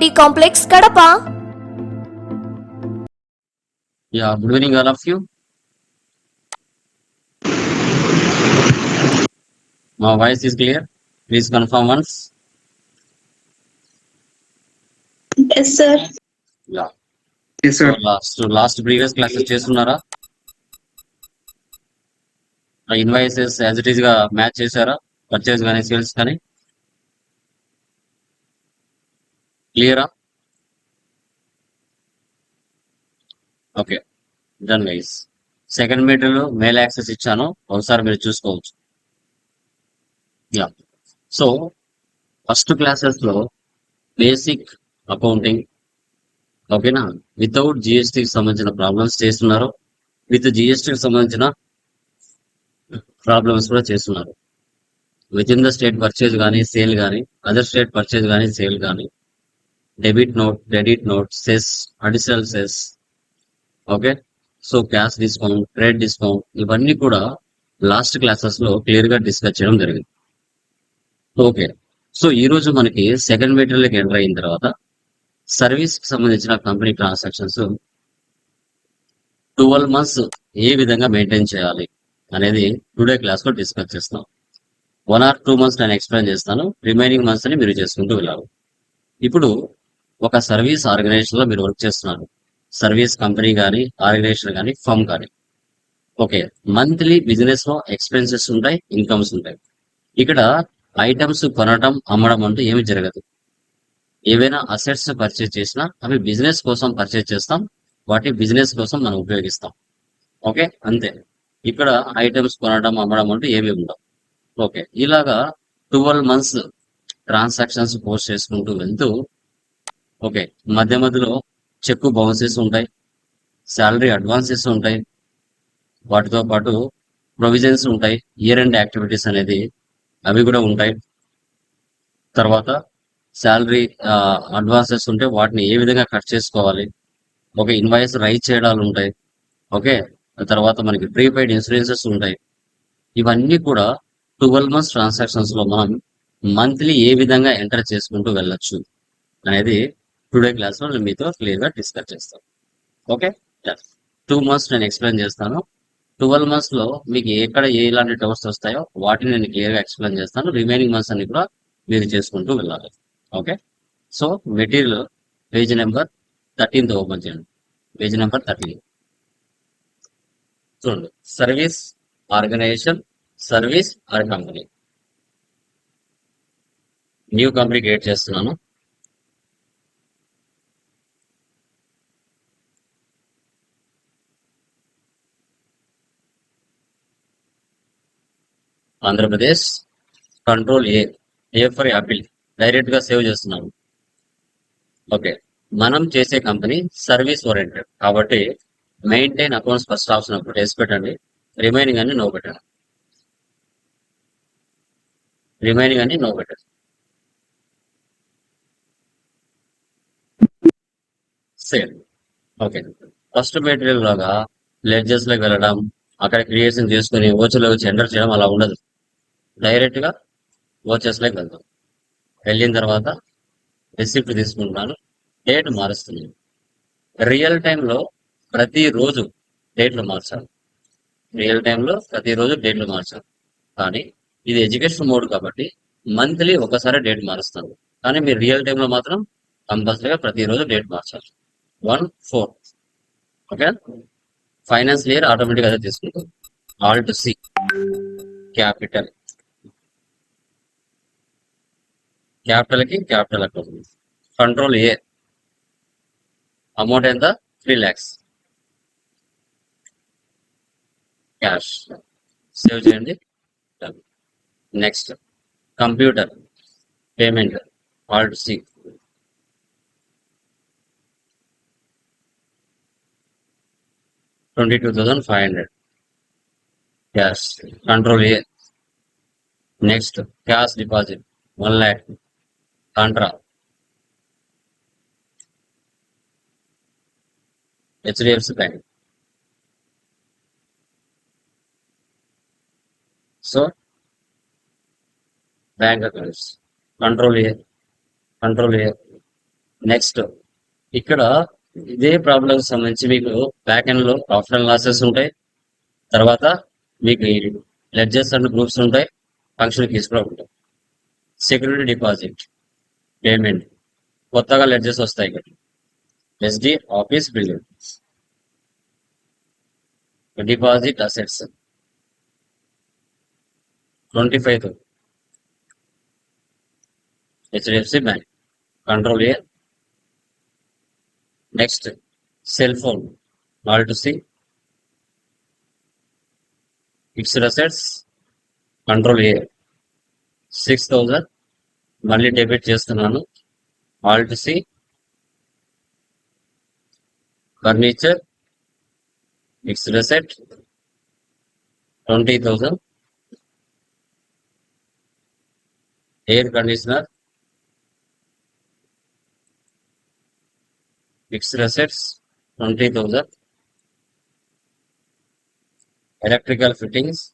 Reddy complex Kadapa yeah good evening all of you my voice is clear please confirm once yes sir yeah yes sir last last previous classes చేస్తున్నారా invoices as it is గా match చేశారా purchase కానీ sales కానీ క్లియరా okay done guys second మీటర్లో mail access ఇచ్చాను ఒకసారి మీరు చూసుకోవచ్చు యా సో ఫస్ట్ క్లాసెస్లో బేసిక్ అకౌంటింగ్ ఓకేనా వితౌట్ జిఎస్టీకి సంబంధించిన ప్రాబ్లమ్స్ చేస్తున్నారు విత్ జిఎస్టీకి సంబంధించిన ప్రాబ్లమ్స్ కూడా చేస్తున్నారు with in the state purchase కానీ సేల్ కానీ అదర్ స్టేట్ పర్చేజ్ కానీ సేల్ కానీ debit note credit note cess additional cess okay so cash discount credit discount ఇవన్నీ కూడా లాస్ట్ క్లాసెస్ లో క్లియర్ గా డిస్కస్ చేయడం జరిగింది ఓకే సో ఈ రోజు మనకి సెకండ్ మీటర్లోకి ఎంటర్ అయిన తర్వాత సర్వీస్ కి సంబంధించిన కంపెనీ ట్రాన్సాక్షన్స్ ట్వెల్వ్ మంత్స్ ఏ విధంగా మెయింటైన్ చేయాలి అనేది టుడే క్లాస్ లో డిస్కస్ చేస్తాం వన్ ఆర్ టూ మంత్స్ నేను ఎక్స్ప్లెయిన్ చేస్తాను రిమైనింగ్ మంత్స్ అని మీరు చేసుకుంటూ వెళ్ళాలి ఇప్పుడు ఒక సర్వీస్ ఆర్గనైజేషన్ లో మీరు వర్క్ చేస్తున్నారు సర్వీస్ కంపెనీ కానీ ఆర్గనైజేషన్ కానీ ఫర్మ్ కానీ ఓకే మంత్లీ బిజినెస్ లో ఎక్స్పెన్సెస్ ఉంటాయి ఇన్కమ్స్ ఉంటాయి ఇక్కడ ఐటమ్స్ కొనడం అమ్మడం అంటూ ఏమి జరగదు ఏవైనా అసెట్స్ పర్చేజ్ చేసినా అవి బిజినెస్ కోసం పర్చేజ్ చేస్తాం వాటి బిజినెస్ కోసం మనం ఉపయోగిస్తాం ఓకే అంతే ఇక్కడ ఐటమ్స్ కొనడం అమ్మడం అంటూ ఏమి ఉండవు ఓకే ఇలాగా ట్వెల్వ్ మంత్స్ ట్రాన్సాక్షన్స్ పోస్ట్ చేసుకుంటూ వెళ్తూ ఓకే మధ్య మధ్యలో చెక్ బౌన్సెస్ ఉంటాయి శాలరీ అడ్వాన్సెస్ ఉంటాయి వాటితో పాటు ప్రొవిజన్స్ ఉంటాయి ఇయర్ అండ్ యాక్టివిటీస్ అనేది అవి కూడా ఉంటాయి తర్వాత శాలరీ అడ్వాన్సెస్ ఉంటే వాటిని ఏ విధంగా కట్ చేసుకోవాలి ఒక ఇన్వాయిస్ రైజ్ చేయడాలు ఉంటాయి ఓకే తర్వాత మనకి ప్రీపెయిడ్ ఇన్సూరెన్సెస్ ఉంటాయి ఇవన్నీ కూడా ట్వెల్వ్ మంత్స్ ట్రాన్సాక్షన్స్ లో మనం మంత్లీ ఏ విధంగా ఎంటర్ చేసుకుంటూ వెళ్ళచ్చు అనేది టుడే క్లాస్లో నేను మీతో క్లియర్గా డిస్కస్ చేస్తాను ఓకే టూ మంత్స్ నేను ఎక్స్ప్లెయిన్ చేస్తాను ట్వెల్వ్ మంత్స్లో మీకు ఎక్కడ ఏ ఇలాంటి డౌట్స్ వస్తాయో వాటిని నేను క్లియర్గా ఎక్స్ప్లెయిన్ చేస్తాను రిమైనింగ్ మంత్స్ అన్ని కూడా మీరు చేసుకుంటూ వెళ్ళాలి okay so material page number thirteenth open చేయండి పేజ్ నెంబర్ థర్టీన్ చూడండి service organization service or company new company create చేస్తున్నాను Andhra Pradesh control A A for apple direct గా సేవ్ చేస్తున్నాము ఓకే మనం చేసే కంపెనీ సర్వీస్ ఓరియంటెడ్ కాబట్టి maintain accounts first option అప్పుడు వేసి పెట్టండి రిమైనింగ్ అన్ని నో పెట్టండి రిమైనింగ్ అన్ని నో పెట్టండి సేమ్ ఓకే ఫస్ట్ మెటీరియల్ లాగా లెడ్జెస్ లోకి వెళ్ళడం అక్కడ క్రియేషన్ చేసుకుని వచ్చి ఎంటర్ చేయడం అలా ఉండదు డైరెక్ట్గా లోకి వెళ్తాం వెళ్ళిన తర్వాత రిసిప్ట్ తీసుకుంటున్నాను డేట్ మారుస్తున్నాను రియల్ టైంలో ప్రతిరోజు డేట్లు మార్చాలి రియల్ టైంలో ప్రతిరోజు డేట్లు మార్చాలి కానీ ఇది ఎడ్యుకేషన్ మోడ్ కాబట్టి మంత్లీ ఒకసారి డేట్ మారుస్తాను కానీ మీరు రియల్ టైంలో మాత్రం కంపల్సరీగా ప్రతిరోజు డేట్ మార్చాలి one four okay finance year ఆటోమేటిక్గా అదే తీసుకుంటాం alt to C capital capital కి capital account control A amount ఎంత త్రీ ల్యాక్స్ క్యాష్ సేవ్ చేయండి next computer payment alt C twenty two thousand five hundred cash control A next cash deposit one lakh contra HDFC bank so bank accounts control year control year next ఇక్కడ ఇదే problem సంబంధించి మీకు back end లో profit and losses ఉంటాయి తర్వాత మీకు ledgers and groups ఉంటాయి function keys ఉంటాయి సెక్యూరిటీ డిపాజిట్ పేమెంట్ కొత్తగా లెడ్జెస్ వస్తాయి ఇక్కడ SD office building deposit assets twenty five thousand HDFC bank control year next cell phone Naal to C fixed assets control year six thousand మళ్ళీ debit చేస్తున్నాను alt C furniture it's reset twenty thousand air conditioner fix resets twenty thousand electrical fittings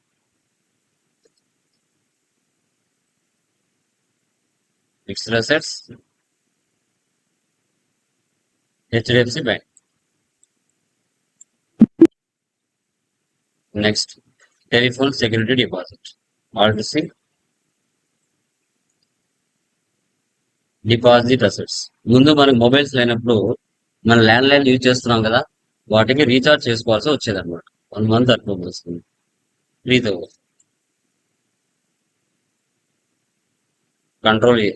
fixed assets HDFC bank next telephone security deposit RTC deposit assets ముందు మనకు mobiles లేనప్పుడు మన land line use చేస్తున్నాం కదా వాటికి recharge చేసుకోవాల్సి వచ్చేది అనమాట వన్ మంత్ అట్లా వస్తుంది ఫ్రీతో control A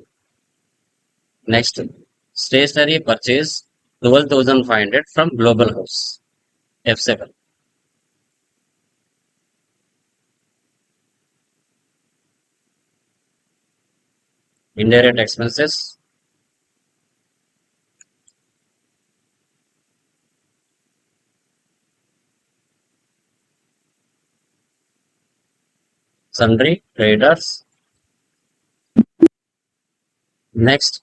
next stationery purchase twelve thousand five hundred from global house F seven indirect expenses sundry traders next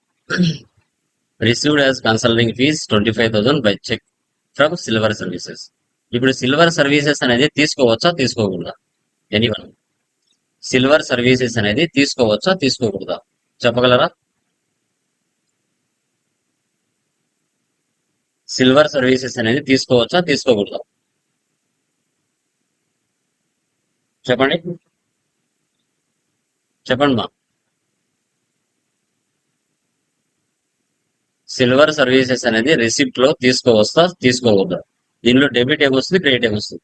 received as consulting fees twenty five thousand by cheque from silver services ఇప్పుడు silver services అనేది తీసుకోవచ్చా తీసుకోకూడదా anyone silver services అనేది తీసుకోవచ్చా తీసుకోకూడదా చెప్పగలరా silver services అనేది తీసుకోవచ్చా తీసుకోకూడదా చెప్పండి చెప్పండి మా సిల్వర్ సర్వీసెస్ అనేది రిసిప్ట్ లో తీసుకోవస్తా తీసుకోకూడదు దీనిలో డెబిట్ ఏమొస్తుంది క్రెడిట్ ఏమొస్తుంది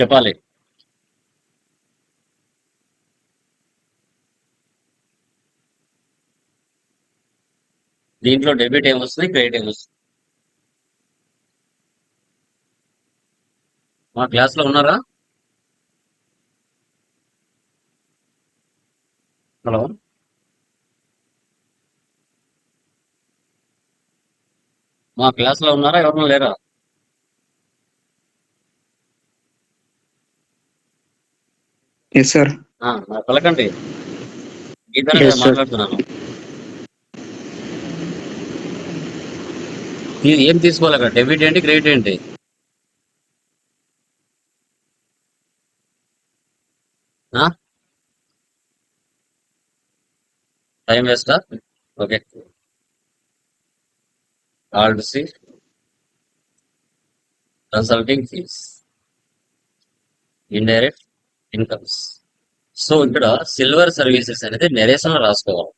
చెప్పాలి దీంట్లో డెబిట్ ఏమొస్తుంది క్రెడిట్ ఏమొస్తుంది మా క్లాస్ లో ఉన్నారా హలో మా క్లాస్ లో ఉన్నారా ఎవరన్నా లేరా పిలకండి మాట్లాడుతున్నాను ఏం తీసుకోవాలి అక్కడ డెబిట్ ఏంటి క్రెడిట్ ఏంటి time వేస్టా okay all receive consulting fees indirect incomes so ఇక్కడ సిల్వర్ సర్వీసెస్ అనేది నెరేషన్ రాసుకోవాలి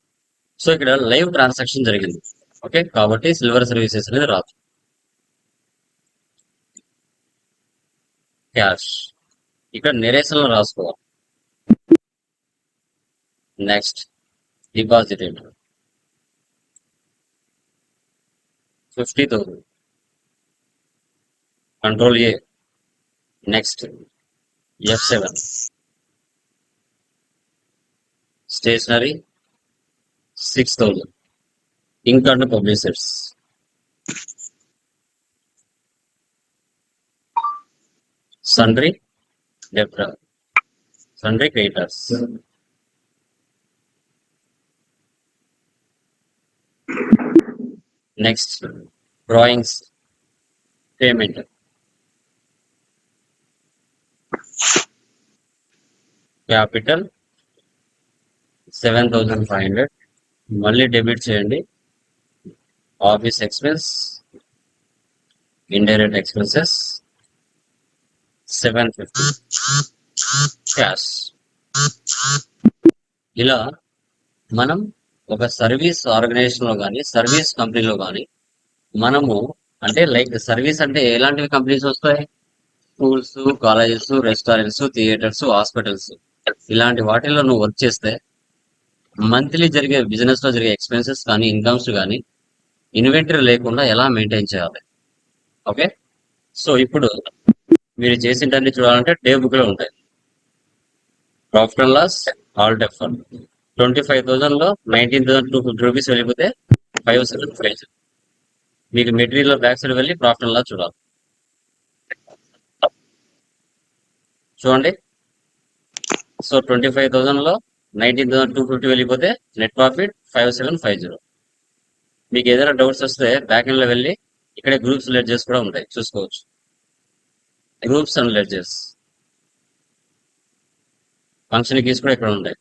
సో ఇక్కడ లైవ్ ట్రాన్సాక్షన్ జరిగింది ఓకే కాబట్టి సిల్వర్ సర్వీసెస్ అనేది రాదు క్యాష్ ఇక్కడ నెరేషన్ రాసుకోవాలి నెక్స్ట్ డిపాజిట్ ఏంటంటే fifty thousand control A next F seven stationery six thousand ink and publishers sundry డెబ్రా sundry creditors next drawings payment capital seven thousand five hundred మళ్ళీ debit చేయండి office expense indirect expenses seven fifty cash ఇలా మనం ఒక service organisation లో కానీ service కంపెనీలో కానీ మనము అంటే లైక్ సర్వీస్ అంటే ఎలాంటివి కంపెనీస్ వస్తాయి schools colleges restaurants theatres hospitals ఇలాంటి వాటిల్లో నువ్వు వర్క్ చేస్తే మంత్లీ జరిగే బిజినెస్ లో జరిగే ఎక్స్పెన్సెస్ కానీ ఇన్కమ్స్ కానీ ఇన్వెంటరీ లేకుండా ఎలా మెయింటైన్ చేయాలి ఓకే సో ఇప్పుడు మీరు చేసిన చూడాలంటే డే బుక్ లో ఉంటాయి profit and loss alt defer twenty five లో nineteen thousand two fifty rupees వెళ్ళిపోతే ఫైవ్ సెవెన్ ప్రైజ్ మీకు మెటీరియల్ బ్యాక్ సైడ్ వెళ్ళి ప్రాఫిట్ లా చూడాలి చూడండి సో ట్వంటీ ఫైవ్ థౌసండ్ లో నైన్టీన్ థౌసండ్ టూ ఫిఫ్టీ వెళ్ళిపోతే net profit five seven five zero మీకు ఏదైనా డౌట్స్ వస్తే బ్యాక్ లో వెళ్ళి ఇక్కడే గ్రూప్స్ లెడ్జర్స్ కూడా ఉంటాయి చూసుకోవచ్చు groups and ledgers function keys కూడా ఇక్కడ ఉంటాయి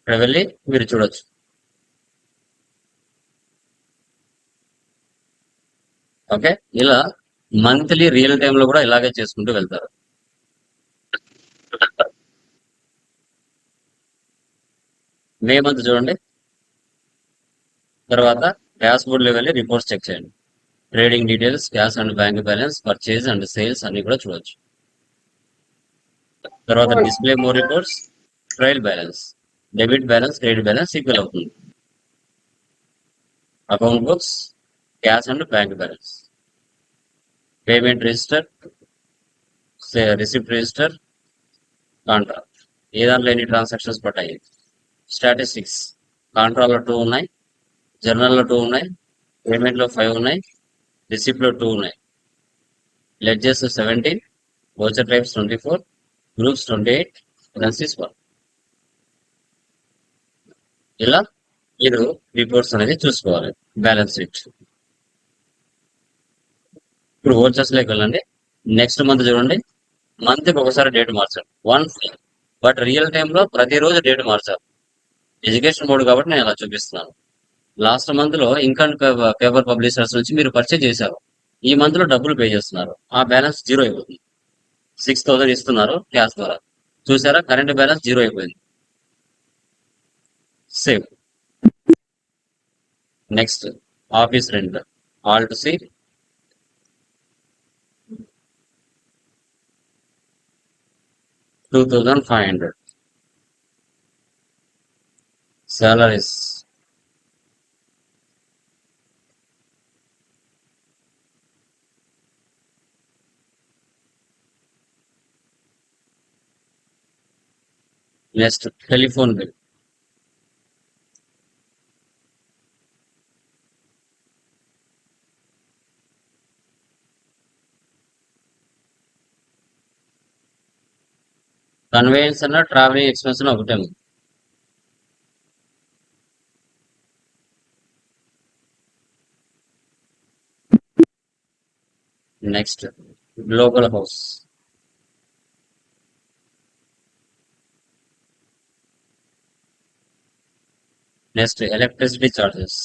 ఇక్కడ వెళ్ళి మీరు చూడొచ్చు ఓకే ఇలా మంత్లీ రియల్ లో కూడా ఇలాగే చేసుకుంటూ వెళ్తారు మే మంత్ చూడండి తర్వాత డాష్ లో వెళ్ళి రిపోర్ట్స్ చెక్ చేయండి trading details cash and bank balance purchase and sales అన్ని కూడా చూడొచ్చు తర్వాత display more reports trial balance debit balance credit balance equal అవుతుంది account books cash and bank balance payment register receipt register contract ఏ దాంట్లో ఎన్ని transactions పడ్డాయి statistics కాంట్రాక్ట్లో two ఉన్నాయి జర్నల్లో two ఉన్నాయి పేమెంట్లో ఫైవ్ ఉన్నాయి రిసిప్ట్లో టూ ఉన్నాయి ledgers seventeen voucher types twenty four groups twenty eight currencies one ఇలా మీరు రిపోర్ట్స్ అనేది చూసుకోవాలి బ్యాలెన్స్ షీట్ ఇప్పుడు ఓచర్స్ లేక వెళ్ళండి నెక్స్ట్ మంత్ చూడండి మంత్ ఒకసారి డేట్ మార్చారు వన్ బట్ రియల్ టైంలో ప్రతిరోజు డేట్ మార్చారు ఎడ్యుకేషన్ బోర్డు కాబట్టి నేను అలా చూపిస్తున్నాను లాస్ట్ మంత్ లో ఇన్కమ్ పేపర్ పబ్లిషర్స్ నుంచి మీరు పర్చేజ్ చేశారు ఈ మంత్ లో డబ్బులు పే చేస్తున్నారు ఆ బ్యాలెన్స్ జీరో అయిపోతుంది సిక్స్ థౌసండ్ ఇస్తున్నారు క్యాష్ ద్వారా చూసారా కరెంట్ బ్యాలెన్స్ జీరో అయిపోయింది save. Next, office render. Alt C. $2,500. Salaries. Next, telephone bill. Conveyance అన్న ట్రావెలింగ్ ఎక్స్పెన్స్ అన్న ఒకటే ఉంది next global house next electricity charges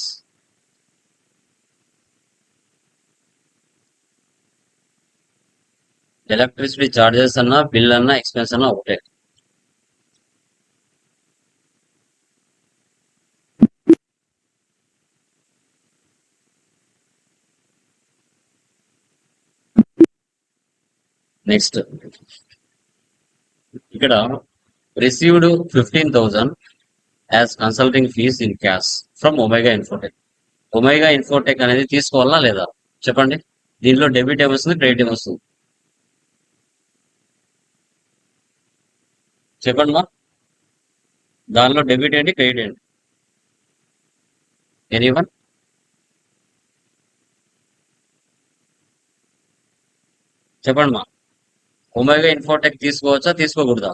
electricity charges అన్నా బిల్ అన్నా ఎక్స్పెన్స్ అన్నా ఒకటే నెక్స్ట్ ఇక్కడ received fifteen thousand as consulting fees in cash from Omega Infotech Omega Infotech అనేది తీసుకోవాలా లేదా చెప్పండి దీంట్లో డెబిట్ ఏమొస్తుంది క్రెడిట్ ఏమొస్తుంది చెప్పండి మా దానిలో డెబిట్ ఏంటి క్రెడిట్ ఏంటి ఎనీ వన్ చెప్పండి మా ఒమేగా ఇన్ఫోటెక్ తీసుకోవచ్చా తీసుకోకూడదా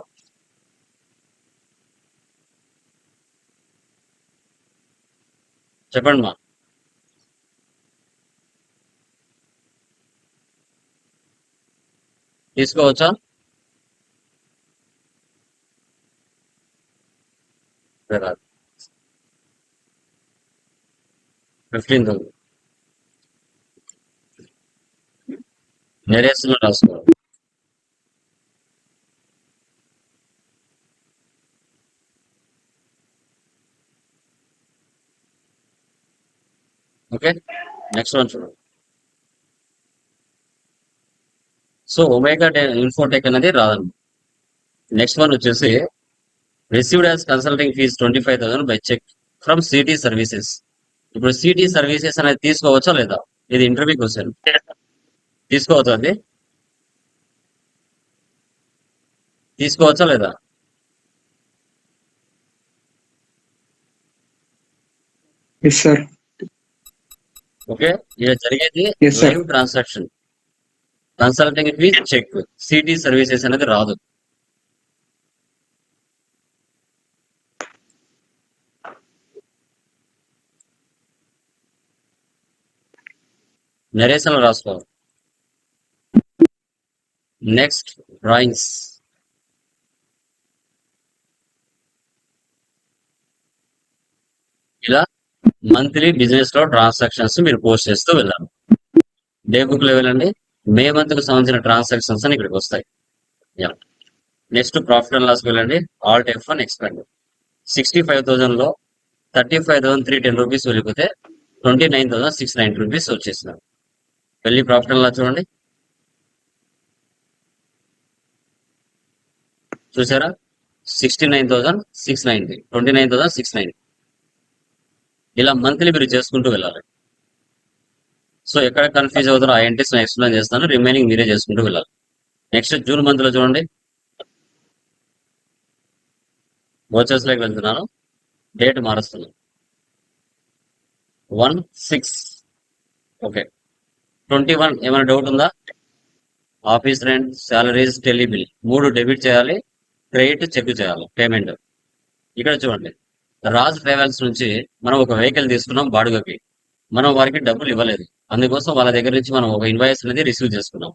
చెప్పండి మా తీసుకోవచ్చా రాదు ఫిఫ్టీన్త్ ఉంది నెరేషన్ ఓకే నెక్స్ట్ వన్ చూడండి సో ఒమేగా ఇన్ఫోటెక్ అనేది రాదన్నమాట నెక్స్ట్ వన్ వచ్చేసి received as consulting fees twenty five thousand by cheque from city services ఇప్పుడు సిటీ సర్వీసెస్ అనేది తీసుకోవచ్చా లేదా ఇది ఇంటర్వ్యూ క్వశ్చన్ తీసుకోవచ్చండి తీసుకోవచ్చా లేదా ఓకే ఇక్కడ జరిగేది transaction consulting fees cheque city services అనేది రాదు నెరేషన్ రాసుకోవాలి నెక్స్ట్ డ్రాయింగ్స్ ఇలా మంత్లీ బిజినెస్ లో ట్రాన్సాక్షన్స్ మీరు పోస్ట్ చేస్తూ వెళ్ళాలి డే బుక్ లో వెళ్ళండి మే మంత్ కు సంబంధించిన ట్రాన్సాక్షన్స్ అని ఇక్కడికి వస్తాయి నెక్స్ట్ ప్రాఫిట్ అండ్ లాస్ వెళ్ళండి alt type fun expend sixty five thousand లో thirty five thousand three ten rupees వెళ్ళిపోతే twenty nine thousand six nine rupees వచ్చేసినారు పెళ్లి ప్రొఫెషనల్ లా చూడండి చూసారా sixty nine thousand six ninety twenty nine thousand six ninety ఇలా monthly మీరు చేసుకుంటూ వెళ్ళాలి సో ఎక్కడ కన్ఫ్యూజ్ అవుతారో ఆ ఎంట్రీస్ నేను ఎక్స్ప్లెయిన్ చేస్తాను రిమైనింగ్ మీరే చేసుకుంటూ వెళ్ళాలి నెక్స్ట్ జూన్ మంత్లో చూడండి లోకి వెళ్తున్నాను date మారుస్తున్నాను one six okay twenty one ఏమైనా డౌట్ ఉందా office rent salaries tele bill మూడు డెబిట్ చేయాలి క్రెడిట్ చెక్ చేయాలి పేమెంట్ ఇక్కడ చూడండి రాజ్ ట్రావెల్స్ నుంచి మనం ఒక వెహికల్ తీసుకున్నాం బాడుగకి మనం వారికి డబ్బులు ఇవ్వలేదు అందుకోసం వాళ్ళ దగ్గర నుంచి మనం ఒక ఇన్వాయిస్ అనేది రిసీవ్ చేసుకున్నాం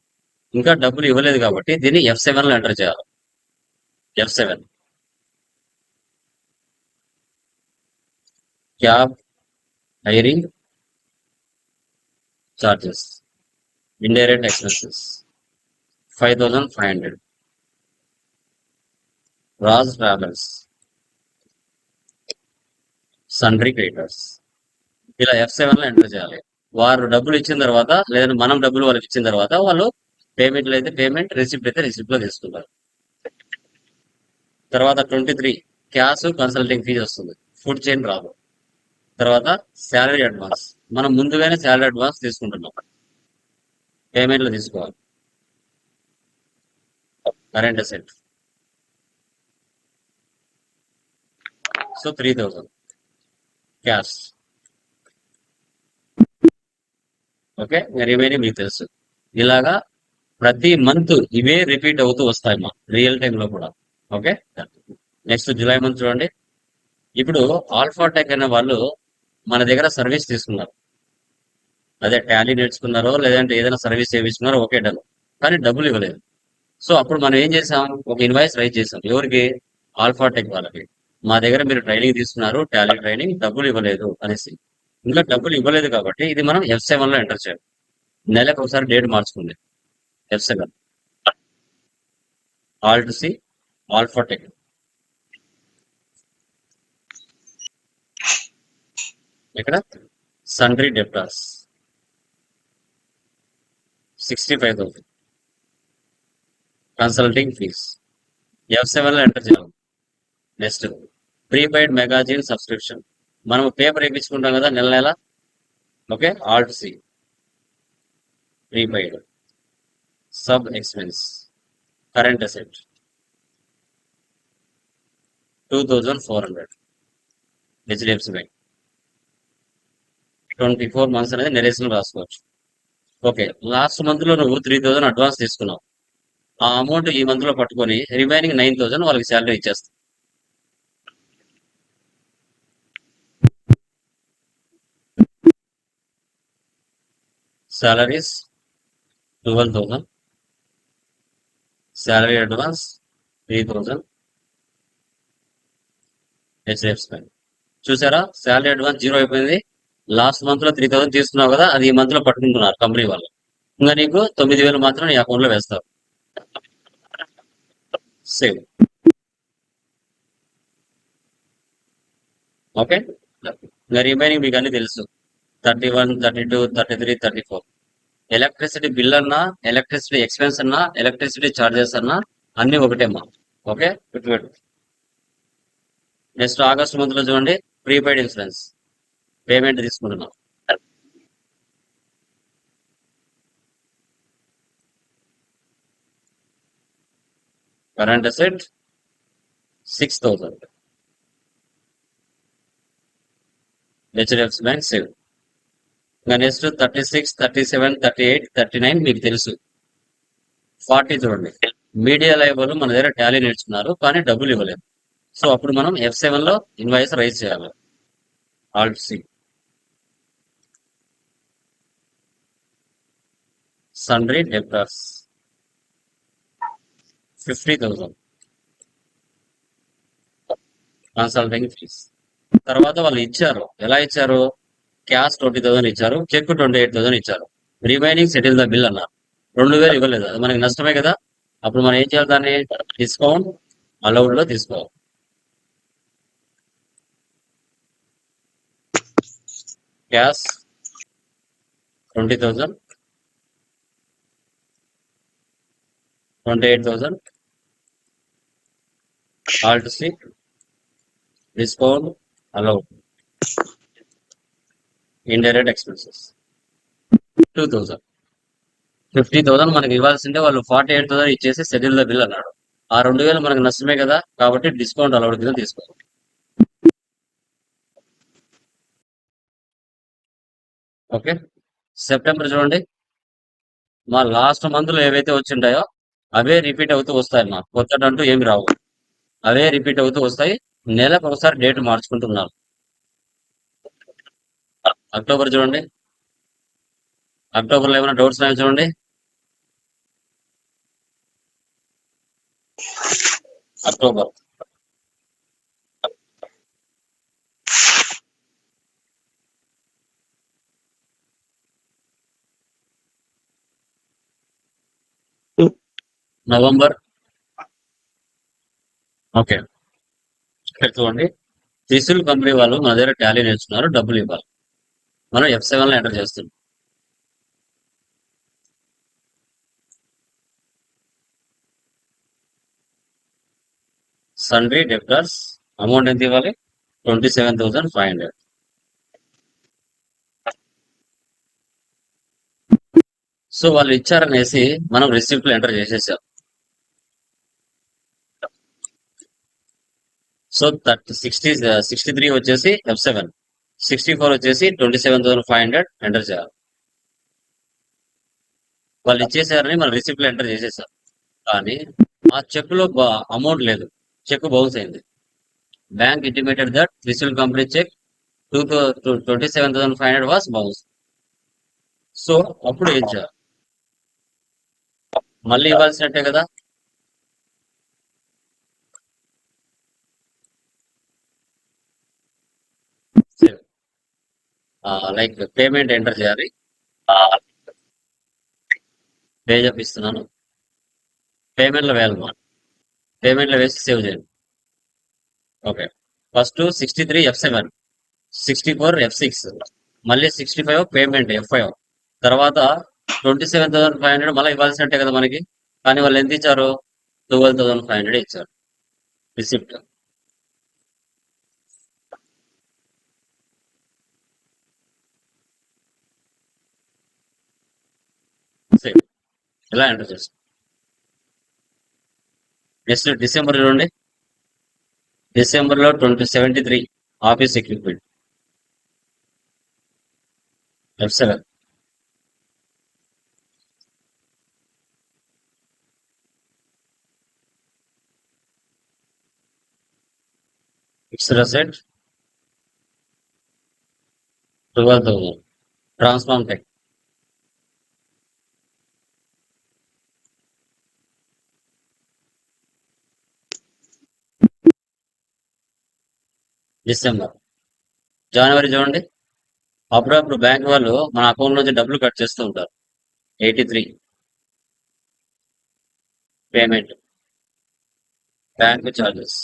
ఇంకా డబ్బులు ఇవ్వలేదు కాబట్టి దీన్ని ఎఫ్ లో ఎంటర్ చేయాలి F seven cab hiring charges indirect expenses five thousand five hundred Raj travels sundry creditors ఇలా ఎఫ్ సెవెన్ లో ఎంటర్ చేయాలి వారు డబ్బులు ఇచ్చిన తర్వాత లేదంటే మనం డబ్బులు వాళ్ళకి ఇచ్చిన తర్వాత వాళ్ళు పేమెంట్లు అయితే పేమెంట్ రిసిప్ట్ అయితే రిసిప్ట్ లో తీసుకుంటారు తర్వాత twenty three cash consulting fees వస్తుంది ఫుడ్ చైన్ రాదు తర్వాత శాలరీ అడ్వాన్స్ మనం ముందుగానే శాలరీ అడ్వాన్స్ తీసుకుంటున్నాం పేమెంట్లు తీసుకోవాలి current asset so three thousand cash okay remaining మీకు తెలుసు ఇలాగా ప్రతి మంత్ ఇవే రిపీట్ అవుతూ వస్తాయి మా రియల్ టైంలో కూడా ఓకే నెక్స్ట్ జూలై మంత్ చూడండి ఇప్పుడు ఆల్ఫాటెక్ అనే వాళ్ళు మన దగ్గర సర్వీస్ తీసుకున్నారు అదే టాలీ నేర్చుకున్నారో లేదంటే ఏదైనా సర్వీస్ చేయించుకున్నారో ఒకే డన్ కానీ డబ్బులు ఇవ్వలేదు సో అప్పుడు మనం ఏం చేసాం ఒక ఇన్వాయిస్ రైట్ చేసాం ఎవరికి ఆల్ఫాటెక్ వాళ్ళకి మా దగ్గర మీరు ట్రైనింగ్ తీసుకున్నారు టాలీ ట్రైనింగ్ డబ్బులు ఇవ్వలేదు అనేసి ఇంకా డబ్బులు ఇవ్వలేదు కాబట్టి ఇది మనం ఎఫ్ సెవెన్ లో ఎంటర్ చేయాలి నెలకు ఒకసారి date మార్చుకుంది F seven alt C Alphatech ఇక్కడ sundry debtors sixty five thousand consulting fees F సెవెన్లో ఎంటర్ చేయాలి నెక్స్ట్ ప్రీపెయిడ్ మెగాజిన్ సబ్స్క్రిప్షన్ మనం పేపర్ వేయించుకుంటాం కదా నెల నెల okay alt C prepaid sub expense current asset two thousand four hundred HDFC bank twenty four months అనేది narration రాసుకోవచ్చు okay last month లో నువ్వు త్రీ థౌసండ్ అడ్వాన్స్ తీసుకున్నావు ఆ అమౌంట్ ఈ మంత్ లో పట్టుకొని రిమైనింగ్ నైన్ థౌసండ్ వాళ్ళకి శాలరీ ఇచ్చేస్తాం salaries advance three thousand 3,000 HDF చూసారా శాలరీ అడ్వాన్స్ జీరో అయిపోయింది లాస్ట్ మంత్ లో త్రీ థౌసండ్ తీసుకున్నావు కదా అది ఈ మంత్ లో పట్టుకుంటున్నారు కంపెనీ వాళ్ళు ఇంకా నీకు తొమ్మిది వేలు మాత్రం నీ అకౌంట్ లో వేస్తారు సేవ్ ఓకే ఇంకా రిమైనింగ్ మీకు అన్ని తెలుసు thirty one thirty two thirty three thirty four electricity bill అన్నా ఎలక్ట్రిసిటీ ఎక్స్పెన్స్ అన్నా ఎలక్ట్రిసిటీ చార్జెస్ అన్నా అన్ని ఒకటే మా ఓకే గుర్తుపెట్టు నెక్స్ట్ ఆగస్ట్ మంత్ లో చూడండి ప్రీపెయిడ్ ఇన్సూరెన్స్ పేమెంట్ తీసుకుంటున్నాం current asset six thousand HDFC bank save ఇంకా next thirty six thirty seven thirty eight thirty nine మీకు తెలుసు ఫార్టీ చూడండి మీడియా లైవ్ వాళ్ళు మన దగ్గర టాలీ నేర్చుకున్నారు కానీ డబ్బులు ఇవ్వలేదు సో అప్పుడు మనం ఎఫ్ సెవెన్లో ఇన్వాయిస్ రైజ్ చేయాలి alt C sundry debtors. 50,000. Consulting fees తర్వాత వాళ్ళు ఇచ్చారు ఎలా ఇచ్చారు క్యాష్ ట్వంటీ థౌసండ్ ఇచ్చారు చెక్ ట్వంటీ ఎయిట్ థౌసండ్ ఇచ్చారు రిమైనింగ్ సెటిల్ ద బిల్ అన్నారు రెండు వేలు ఇవ్వలేదు అది మనకి నష్టమే కదా అప్పుడు మనం ఏం చేయాలి దాన్ని డిస్కౌంట్ అలౌడ్ లో తీసుకోవాలి cash twenty thousand twenty eight thousand alt C discount allowed indirect expenses two thousand fifty thousand మనకి ఇవ్వాల్సిందే వాళ్ళు ఫార్టీ ఎయిట్ థౌసండ్ ఇచ్చేసి షెడ్యూల్ ద బిల్ అన్నాడు ఆ రెండు వేలు మనకు నష్టమే కదా కాబట్టి డిస్కౌంట్ అలౌడ్ కింద తీసుకోవాలి ఓకే సెప్టెంబర్ చూడండి మా లాస్ట్ మంత్లో ఏవైతే వచ్చింటాయో అవే రిపీట్ అవుతూ వస్తాయి కొత్త కొత్తటంటూ ఏమి రావు అవే రిపీట్ అవుతూ వస్తాయి నెలకు ఒకసారి డేట్ మార్చుకుంటున్నారు అక్టోబర్ చూడండి అక్టోబర్లో ఏమైనా డౌట్స్ ఉన్నాయో చూడండి అక్టోబర్ నవంబర్ ఓకే ఇక్కడ చూడండి త్రిశూల్ కంపెనీ వాళ్ళు మన దగ్గర టాలీ నేర్చుకున్నారు డబ్బులు ఇవ్వాలి మనం ఎఫ్ లో ఎంటర్ చేస్తున్నాం సండ్రీ డెప్టర్స్ అమౌంట్ ఎంత ఇవ్వాలి twenty seven thousand five hundred so వాళ్ళు ఇచ్చారనేసి మనం రిసిప్ట్లు ఎంటర్ చేసేసాం so thirty sixty sixty three వచ్చేసి ఎఫ్ సెవెన్ సిక్స్టీ ఫోర్ వచ్చేసి twenty seven thousand five hundred enter చేయాలి వాళ్ళు ఇచ్చేసారని మనం రిసిప్ట్లో ఎంటర్ చేసేసారు కానీ ఆ చెక్లో అమౌంట్ లేదు చెక్ బౌన్స్ అయింది bank intimated that Russell company cheque two twenty seven thousand five hundred was bounce so అప్పుడు ఏం చేయాలి మళ్ళీ ఇవ్వాల్సినట్టే కదా లైక్ పేమెంట్ ఎంటర్ చేయాలి పే చేపిస్తున్నాను పేమెంట్లో వేయాలమ్మా పేమెంట్లో వేసి సేవ్ చేయండి okay first sixty three F seven sixty four F six మళ్ళీ sixty five payment F five తర్వాత twenty seven thousand five hundred మళ్ళీ ఇవ్వాల్సి ఉంటాయి కదా మనకి కానీ వాళ్ళు ఎంత ఇచ్చారు ట్వెల్వ్ థౌసండ్ ఫైవ్ హండ్రెడ్ ఇచ్చారు రిసిప్ట్ సేమ్ ఎలా ఎంటర్ చేస్తాం నెక్స్ట్ డిసెంబర్ చూడండి డిసెంబర్లో twenty seventy three office equipment left seller fixed asset twelve thousand transform tech December జనవరి చూడండి అప్పుడప్పుడు బ్యాంక్ వాళ్ళు మన అకౌంట్ నుంచి డబ్బులు కట్ చేస్తూ ఉంటారు eighty three payment bank charges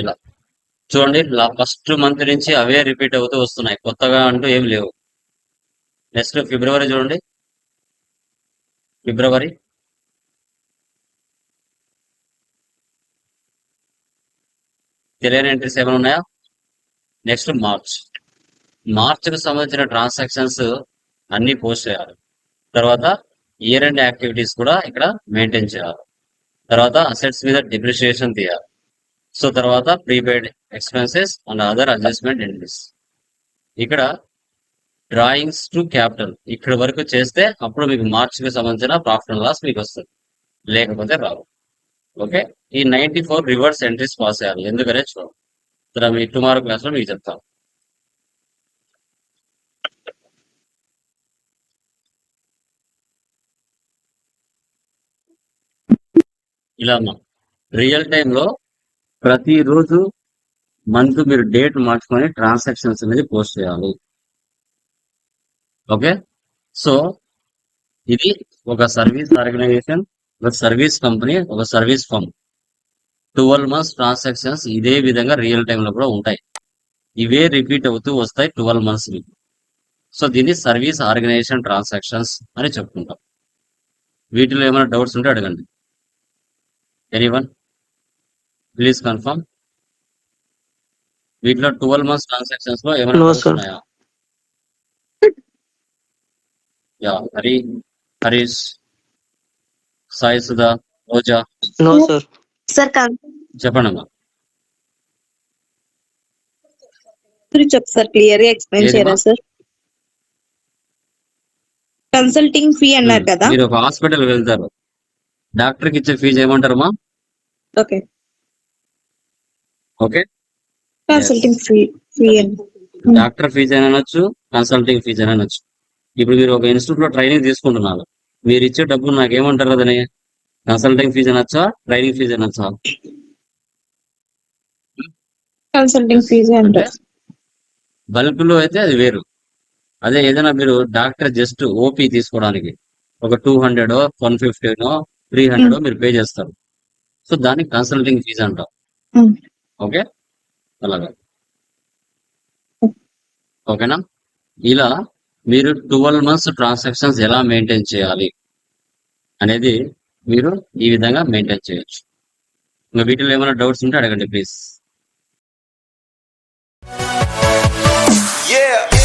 ఇలా చూడండి ఫస్ట్ మంత్ నుంచి అవే రిపీట్ అవుతూ వస్తున్నాయి కొత్తగా అంటూ ఏం లేవు నెక్స్ట్ ఫిబ్రవరి చూడండి ఫిబ్రవరి తెలియని ఎంట్రీస్ ఏమైనా ఉన్నాయా నెక్స్ట్ మార్చ్ మార్చ్ కు సంబంధించిన ట్రాన్సాక్షన్స్ అన్ని పోస్ట్ చేయాలి తర్వాత ఇయర్ అండ్ యాక్టివిటీస్ కూడా ఇక్కడ మెయింటైన్ చేయాలి తర్వాత అసెట్స్ మీద డిప్రిషియేషన్ తీయాలి సో తర్వాత prepaid expenses and other adjustment entries ఇక్కడ డ్రాయింగ్స్ టు క్యాపిటల్ ఇక్కడ వరకు చేస్తే అప్పుడు మీకు మార్చికి సంబంధించిన ప్రాఫిట్ అండ్ లాస్ మీకు వస్తుంది లేకపోతే రావు ఓకే ఈ ninety four reverse entries pass అయ్యారు ఎందుకనే చూడండి మీ టుమారో క్లాస్ లో మీకు చెప్తాను ఇలా రియల్ టైంలో ప్రతిరోజు మంత్ మీరు డేట్ మార్చుకొని ట్రాన్సాక్షన్స్ అనేది పోస్ట్ చేయాలి ఓకే సో ఇది ఒక సర్వీస్ ఆర్గనైజేషన్ ఒక సర్వీస్ కంపెనీ ఒక service firm twelve months transactions ఇదే విధంగా రియల్ టైంలో కూడా ఉంటాయి ఇవే రిపీట్ అవుతూ వస్తాయి ట్వెల్వ్ మంత్స్ సో దీన్ని సర్వీస్ ఆర్గనైజేషన్ ట్రాన్సాక్షన్స్ అని చెప్పుకుంటాం వీటిలో ఏమైనా డౌట్స్ ఉంటే అడగండి ఎనీ వన్ ప్లీజ్ కన్ఫర్మ్ వీటిలో ట్వెల్వ్ మంత్స్ ట్రాన్సాక్షన్స్ లో ఏమైనా ఉన్నాయా yeah Hari Harish Sai Sudha Roja sir sir చెప్పండమ్మా సార్ కన్సల్టింగ్ ఫీ అన్నారు కదా మీరు ఒక హాస్పిటల్ వెళ్తారు డాక్టర్ కి ఇచ్చే fees ఏమంటారమ్మా okay okay consulting fee fee doctor fees అనొచ్చు కన్సల్టింగ్ ఫీజు అనొచ్చు ఇప్పుడు మీరు ఒక ఇన్స్టిట్యూట్ లో ట్రైనింగ్ తీసుకుంటున్నారు మీరు ఇచ్చే డబ్బు నాకేమంటారు అదని కన్సల్టింగ్ ఫీజు అనొచ్చా ట్రైనింగ్ ఫీజు అనొచ్చా కన్సల్టింగ్ ఫీజు అంటే బల్క్ లో అయితే అది వేరు అదే ఏదైనా మీరు డాక్టర్ జస్ట్ ఓపీ తీసుకోవడానికి ఒక టూ హండ్రెడ్ వన్ ఫిఫ్టీనో త్రీ హండ్రెడ్ మీరు పే చేస్తారు సో దానికి కన్సల్టింగ్ ఫీజు అంటాం ఓకే అలాగా ఓకేనా ఇలా మీరు ట్వెల్వ్ మంత్స్ ట్రాన్సాక్షన్స్ ఎలా మెయింటైన్ చేయాలి అనేది మీరు ఈ విధంగా మెయింటైన్ చేయొచ్చు ఇంకా వీటిలో ఏమైనా డౌట్స్ ఉంటే అడగండి ప్లీజ్ Yeah!